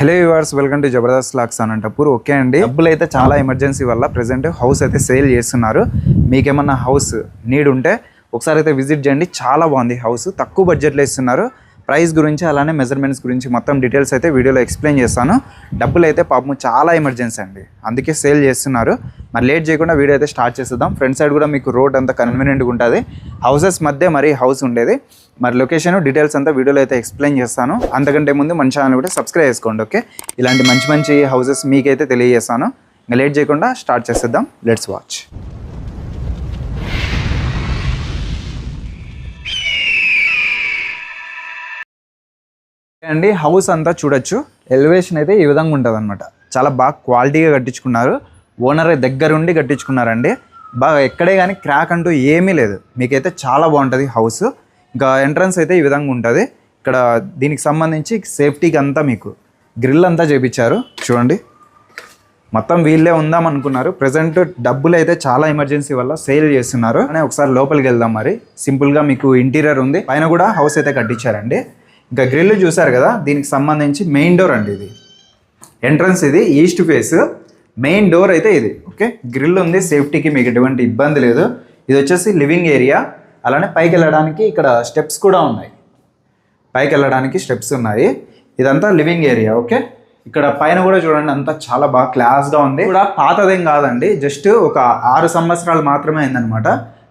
Hello viewers welcome to Jabardasth lakhs Anantapur okay అండి? డబ్బులు అయితే చాలా ఎమర్జెన్సీ వల్ల ప్రెసెంట్ హౌస్ అయితే సేల్ చేస్తున్నారు. మీకేమన్నా హౌస్ నీడ్ ఉంటే ఒకసారి అయితే విజిట్ చేయండి. చాలా బాగుంది హౌస్. తక్కువ బడ్జెట్లో ఇస్తున్నారు. ప్రైస్ గురించి అలానే మెజర్మెంట్స్ గురించి మొత్తం డీటెయిల్స్ అయితే వీడియోలో ఎక్స్ప్లెయిన్ చేస్తాను. డబ్బులు అయితే పాపం చాలా ఎమర్జెన్సీ అండి. అందుకే సేల్ చేస్తున్నారు. మరి లేట్ చేయకుండా వీడియో అయితే స్టార్ట్ చేసేద్దాం. ఫ్రంట్ సైడ్ కూడా మీకు రోడ్ అంతా కన్వీనియంట్గా ఉంటుంది. హౌసెస్ మధ్య మరి హౌస్ ఉండేది. మరి లొకేషన్ డీటెయిల్స్ అంతా వీడియోలో అయితే ఎక్స్ప్లెయిన్ చేస్తాను. అంతకంటే ముందు మన ఛానల్ కూడా సబ్స్క్రైబ్ చేసుకోండి ఓకే ఇలాంటి మంచి మంచి హౌసెస్ మీకైతే తెలియజేస్తాను. ఇంకా లేట్ చేయకుండా స్టార్ట్ చేసేద్దాం. లెట్స్ వాచ్ అండి హౌస్ అంతా చూడొచ్చు. ఎలివేషన్ అయితే ఈ విధంగా ఉంటుంది అనమాట చాలా బాగా క్వాలిటీగా కట్టించుకున్నారు. ఓనర్ దగ్గరుండి కట్టించుకున్నారండి. బాగా ఎక్కడే కానీ క్రాక్ అంటూ ఏమీ లేదు. మీకైతే చాలా బాగుంటుంది హౌస్ ఇంకా ఎంట్రన్స్ అయితే ఈ విధంగా ఉంటుంది. ఇక్కడ దీనికి సంబంధించి సేఫ్టీకి అంతా మీకు గ్రిల్ అంతా చేపించారు. చూడండి. మొత్తం వీళ్ళే ఉందాం అనుకున్నారు ప్రజెంట్ డబ్బులు అయితే చాలా ఎమర్జెన్సీ వల్ల సేల్ చేస్తున్నారు. అని ఒకసారి లోపలికి వెళ్దాం మరి. సింపుల్గా మీకు ఇంటీరియర్ ఉంది. పైన కూడా హౌస్ అయితే కట్టించారండి. ఇంకా గ్రిల్ చూసారు కదా దీనికి సంబంధించి మెయిన్ డోర్ అండి ఇది. ఎంట్రన్స్ ఇది ఈస్ట్ ఫేస్ మెయిన్ డోర్ అయితే ఇది. ఓకే గ్రిల్ ఉంది సేఫ్టీకి మీకు ఎటువంటి ఇబ్బంది లేదు. ఇది వచ్చేసి లివింగ్ ఏరియా అలానే పైకి వెళ్ళడానికి ఇక్కడ స్టెప్స్ కూడా ఉన్నాయి. పైకి వెళ్ళడానికి స్టెప్స్ ఉన్నాయి. ఇదంతా లివింగ్ ఏరియా ఓకే? ఇక్కడ పైన కూడా చూడండి అంతా చాలా బాగా క్లాస్గా ఉంది. కూడా పాతదేం కాదండి జస్ట్ ఒక ఆరు సంవత్సరాలు మాత్రమే అయిందనమాట.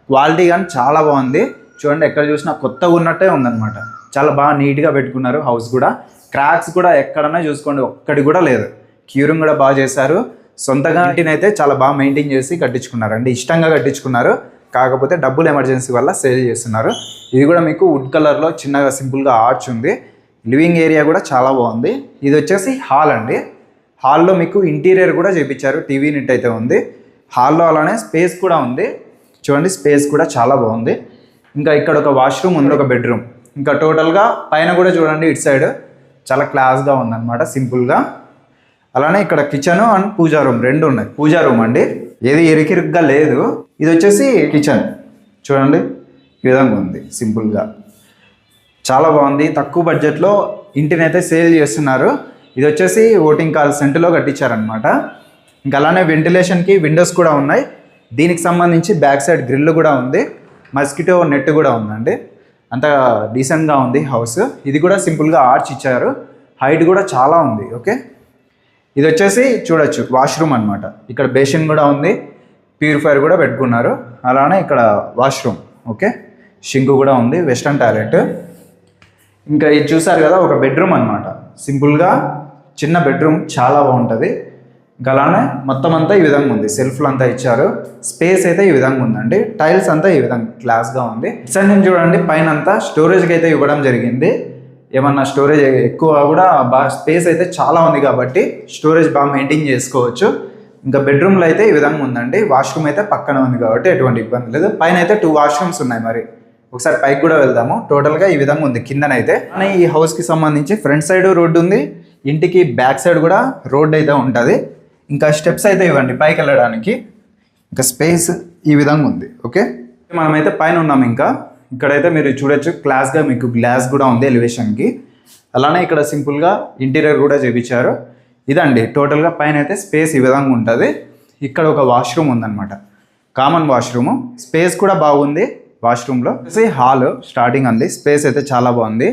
క్వాలిటీ కానీ చాలా బాగుంది. చూడండి ఎక్కడ చూసినా కొత్తగా ఉన్నట్టే ఉందన్నమాట చాలా బాగా నీట్గా పెట్టుకున్నారు హౌస్ కూడా. క్రాక్స్ కూడా ఎక్కడన్నా చూసుకోండి ఒక్కటి కూడా లేదు. క్యూరింగ్ కూడా బాగా చేశారు. సొంతగా ఇంటిని అయితే చాలా బాగా మెయింటైన్ చేసి కట్టించుకున్నారండి ఇష్టంగా కట్టించుకున్నారు. కాకపోతే డబ్బులు ఎమర్జెన్సీ వల్ల సేల్ చేస్తున్నారు. ఇది కూడా మీకు వుడ్ కలర్లో చిన్నగా సింపుల్గా ఆర్చ్ ఉంది. లివింగ్ ఏరియా కూడా చాలా బాగుంది. ఇది వచ్చేసి హాల్ అండి. హాల్లో మీకు ఇంటీరియర్ కూడా చేపించారు. టీవీ నిట్ అయితే ఉంది. హాల్లో అలానే స్పేస్ కూడా ఉంది. చూడండి స్పేస్ కూడా చాలా బాగుంది. ఇంకా ఇక్కడ ఒక వాష్రూమ్ ఉంది ఒక బెడ్రూమ్. ఇంకా టోటల్గా పైన కూడా చూడండి ఇటు సైడ్ చాలా క్లాస్గా ఉందన్నమాట సింపుల్గా అలానే ఇక్కడ కిచెన్ అండ్ పూజా రూమ్ రెండు ఉన్నాయి. పూజా రూమ్ అండి. ఏది ఇరికిరుగ్గా లేదు. ఇది వచ్చేసి కిచెన్ చూడండి ఈ విధంగా ఉంది సింపుల్గా చాలా బాగుంది. తక్కువ బడ్జెట్లో ఇంటిని అయితే సేల్ చేస్తున్నారు. ఇది వచ్చేసి ఓటింగ్ కాల్ సెంటర్లో కట్టించారనమాట ఇంకా అలానే వెంటిలేషన్కి విండోస్ కూడా ఉన్నాయి. దీనికి సంబంధించి బ్యాక్ సైడ్ గ్రిల్ కూడా ఉంది. మస్కిటో నెట్ కూడా ఉందండి. అంత డీసెంట్గా ఉంది హౌస్ ఇది కూడా సింపుల్గా ఆర్చ్ ఇచ్చారు. హైట్ కూడా చాలా ఉంది ఓకే ఇది వచ్చేసి చూడొచ్చు వాష్రూమ్ అనమాట ఇక్కడ బేసిన్ కూడా ఉంది ప్యూరిఫైర్ కూడా పెట్టుకున్నారు. అలానే ఇక్కడ వాష్రూమ్ ఓకే? షింకు కూడా ఉంది వెస్టర్న్ టాయిలెట్. ఇంకా ఇది చూసారు కదా ఒక బెడ్రూమ్ అనమాట సింపుల్గా చిన్న బెడ్రూమ్ చాలా బాగుంటుంది. ఇంకా అలానే మొత్తం అంతా ఈ విధంగా ఉంది. సెల్ఫ్లు అంతా ఇచ్చారు. స్పేస్ అయితే ఈ విధంగా ఉందండి. టైల్స్ అంతా ఈ విధంగా క్లాస్గా ఉంది. ఇట్స్ చూడండి పైన అంతా స్టోరేజ్కి అయితే ఇవ్వడం జరిగింది. ఏమన్నా స్టోరేజ్ ఎక్కువ కూడా బాగా స్పేస్ అయితే చాలా ఉంది కాబట్టి స్టోరేజ్ బాగా మెయింటైన్ చేసుకోవచ్చు. ఇంకా బెడ్రూమ్లో అయితే ఈ విధంగా ఉందండి. వాష్రూమ్ అయితే పక్కన ఉంది కాబట్టి ఎటువంటి ఇబ్బంది లేదు. పైన అయితే టూ వాష్రూమ్స్ ఉన్నాయి మరి. ఒకసారి పైకి కూడా వెళ్దాము. టోటల్గా ఈ విధంగా ఉంది కిందనైతే అలానే ఈ హౌస్కి సంబంధించి ఫ్రంట్ సైడ్ రోడ్డు ఉంది. ఇంటికి బ్యాక్ సైడ్ కూడా రోడ్ అయితే ఉంటుంది. ఇంకా స్టెప్స్ అయితే ఇవ్వండి పైకి వెళ్ళడానికి. ఇంకా స్పేస్ ఈ విధంగా ఉంది. ఓకే మనమైతే పైన ఉన్నాం ఇంకా. ఇక్కడైతే మీరు చూడొచ్చు క్లాస్గా మీకు గ్లాస్ కూడా ఉంది ఎలివేషన్కి అలానే ఇక్కడ సింపుల్గా ఇంటీరియర్ కూడా చేపించారు. ఇదండి టోటల్గా పైన అయితే స్పేస్ ఈ విధంగా ఉంటుంది. ఇక్కడ ఒక వాష్రూమ్ ఉందన్నమాట. కామన్ వాష్రూమ్ స్పేస్ కూడా బాగుంది వాష్రూమ్లో హాల్ స్టార్టింగ్ అంది స్పేస్ అయితే చాలా బాగుంది.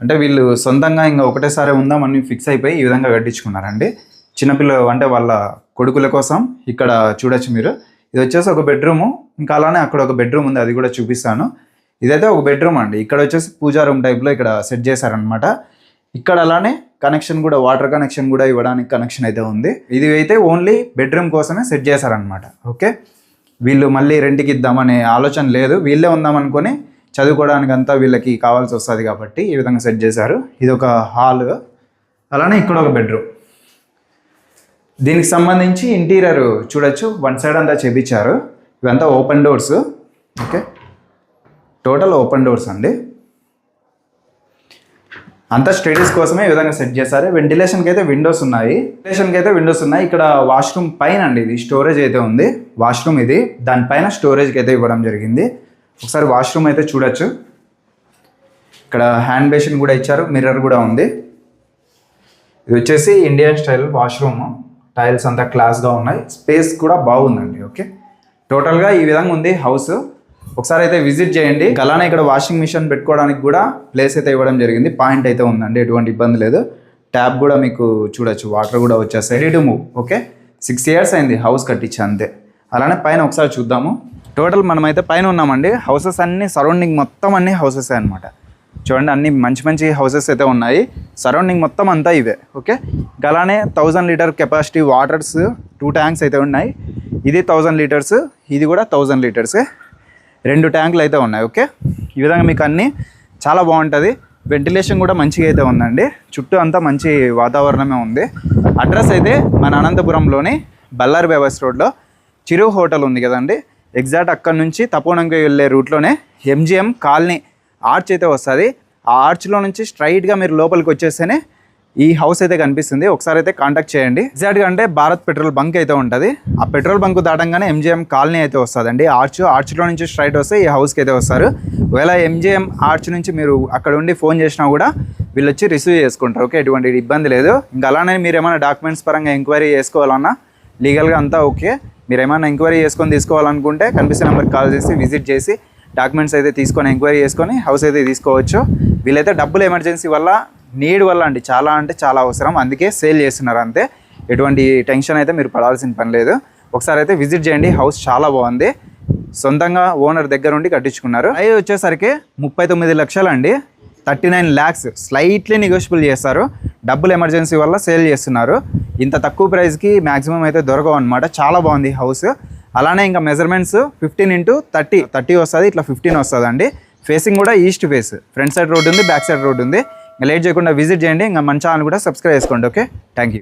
అంటే వీళ్ళు సొంతంగా ఇంకా ఒకటేసారి ఉందామని ఫిక్స్ అయిపోయి ఈ విధంగా కట్టించుకున్నారండి. చిన్నపిల్లలు అంటే వాళ్ళ కొడుకుల కోసం ఇక్కడ చూడొచ్చు మీరు. ఇది వచ్చేసి ఒక బెడ్రూము ఇంకా అలానే అక్కడ ఒక బెడ్రూమ్ ఉంది అది కూడా చూపిస్తాను. ఇదైతే ఒక బెడ్రూమ్ అండి. ఇక్కడ వచ్చేసి పూజా రూమ్ టైప్లో ఇక్కడ సెట్ చేశారనమాట ఇక్కడ అలానే కనెక్షన్ కూడా వాటర్ కనెక్షన్ కూడా ఇవ్వడానికి కనెక్షన్ అయితే ఉంది. ఇది అయితే ఓన్లీ బెడ్రూమ్ కోసమే సెట్ చేశారనమాట ఓకే వీళ్ళు మళ్ళీ రెంట్కి ఇద్దామనే ఆలోచన లేదు. వీళ్ళే ఉందామనుకొని చదువుకోవడానికి అంతా వీళ్ళకి కావాల్సి వస్తుంది కాబట్టి ఈ విధంగా సెట్ చేశారు. ఇది ఒక హాల్ అలానే ఇక్కడ ఒక బెడ్రూమ్ దీనికి సంబంధించి ఇంటీరియర్ చూడొచ్చు. వన్ సైడ్ అంతా చేపించారు. ఇవంతా open doors okay total open doors అండి. అంతా స్టడీస్ కోసమే ఈ విధంగా సెట్ చేశారు. వెంటిలేషన్కి అయితే విండోస్ ఉన్నాయి. వెంటిలేషన్కి అయితే విండోస్ ఉన్నాయి. ఇక్కడ వాష్రూమ్ పైన అండి ఇది స్టోరేజ్ అయితే ఉంది. వాష్రూమ్ ఇది. దానిపైన స్టోరేజ్కి అయితే ఇవ్వడం జరిగింది. ఒకసారి వాష్రూమ్ అయితే చూడొచ్చు. ఇక్కడ హ్యాండ్ బేసిన్ కూడా ఇచ్చారు. మిర్రర్ కూడా ఉంది. ఇది వచ్చేసి ఇండియన్ స్టైల్ వాష్రూమ్ టైల్స్ అంతా క్లాస్గా ఉన్నాయి. స్పేస్ కూడా బాగుందండి. ఓకే టోటల్గా ఈ విధంగా ఉంది హౌస్ ఒకసారి అయితే విజిట్ చేయండి. అలానే ఇక్కడ వాషింగ్ మిషన్ పెట్టుకోవడానికి కూడా ప్లేస్ అయితే ఇవ్వడం జరిగింది. పాయింట్ అయితే ఉందండి ఎటువంటి ఇబ్బంది లేదు. ట్యాప్ కూడా మీకు చూడొచ్చు వాటర్ కూడా వచ్చేస్తాయి. Ready to move okay? Six years అయింది హౌస్ కట్టించి అంతే. అలానే పైన ఒకసారి చూద్దాము. టోటల్ మనమైతే పైన ఉన్నామండి. హౌసెస్ అన్ని సరౌండింగ్ మొత్తం అన్ని హౌసెస్ అనమాట చూడండి అన్ని మంచి మంచి హౌసెస్ అయితే ఉన్నాయి. సరౌండింగ్ మొత్తం అంతా ఇవే ఓకే? ఇంకా అలానే thousand litre capacity waters two tanks అయితే ఉన్నాయి. ఇది థౌజండ్ లీటర్స్ ఇది కూడా థౌజండ్ లీటర్సే రెండు ట్యాంకులు అయితే ఉన్నాయి ఓకే? ఈ విధంగా మీకు అన్నీ చాలా బాగుంటుంది. వెంటిలేషన్ కూడా మంచిగా అయితే ఉందండి. చుట్టూ అంతా మంచి వాతావరణమే ఉంది. అడ్రస్ అయితే మన అనంతపురంలోని బల్లారి బైపాస్ రోడ్లో చిరు హోటల్ ఉంది కదండి. ఎగ్జాక్ట్ అక్కడ నుంచి తపోనంగా వెళ్ళే రూట్లోనే ఎంజిఎం కాలనీ ఆర్చ్ అయితే వస్తుంది. ఆ ఆర్చ్లో నుంచి స్ట్రైట్గా మీరు లోపలికి వచ్చేస్తేనే ఈ హౌస్ అయితే కనిపిస్తుంది. ఒకసారి అయితే కాంటాక్ట్ చేయండి. ఎగ్జాక్ట్గా అంటే భారత్ పెట్రోల్ బంక్ అయితే ఉంటుంది. ఆ పెట్రోల్ బంక్ దాటంగానే ఎంజిఎం కాలనీ అయితే వస్తుందండి. ఆర్చ్ ఆర్చ్లో నుంచి స్ట్రైట్ వస్తే ఈ హౌస్కి అయితే వస్తారు. ఒకవేళ ఎంజిఎం ఆర్చ్ నుంచి మీరు అక్కడ ఉండి ఫోన్ చేసినా కూడా వీళ్ళు వచ్చి రిసీవ్ చేసుకుంటారు. ఓకే ఎటువంటి ఇబ్బంది లేదు. ఇంకా అలానే మీరు ఏమైనా డాక్యుమెంట్స్ పరంగా ఎంక్వైరీ చేసుకోవాలన్నా లీగల్గా అంతా ఓకే మీరు ఏమైనా ఎంక్వైరీ చేసుకొని తీసుకోవాలనుకుంటే కనిపిస్తే నెంబర్కి కాల్ చేసి విజిట్ చేసి డాక్యుమెంట్స్ అయితే తీసుకొని ఎంక్వైరీ చేసుకొని హౌస్ అయితే తీసుకోవచ్చు. వీళ్ళైతే డబ్బులు ఎమర్జెన్సీ వల్ల నీడ్ వల్ల అండి. చాలా అంటే చాలా అవసరం. అందుకే సేల్ చేస్తున్నారు అంతే. ఎటువంటి టెన్షన్ అయితే మీరు పడాల్సిన పని లేదు. ఒకసారి అయితే విజిట్ చేయండి. హౌస్ చాలా బాగుంది. సొంతంగా ఓనర్ దగ్గర ఉండి కట్టించుకున్నారు. అవి వచ్చేసరికి ముప్పై తొమ్మిది లక్షలు అండి. Thirty nine lakhs. Slightly negotiable చేస్తారు. డబ్బులు ఎమర్జెన్సీ వల్ల సేల్ చేస్తున్నారు. ఇంత తక్కువ ప్రైస్కి మ్యాక్సిమం అయితే దొరకవు అనమాట చాలా బాగుంది హౌస్. అలానే ఇంకా measurements fifteen into thirty. Thirty వస్తుంది ఇట్లా ఫిఫ్టీన్ వస్తుంది ఫేసింగ్ కూడా east face. Front side road ఉంది బ్యాక్ సైడ్ రోడ్ ఉంది లేట్ చేయకుండా విజిట్ చేయండి. ఇంకా మన ఛానల్ కూడా సబ్స్క్రైబ్ చేసుకోండి. ఓకే? Thank you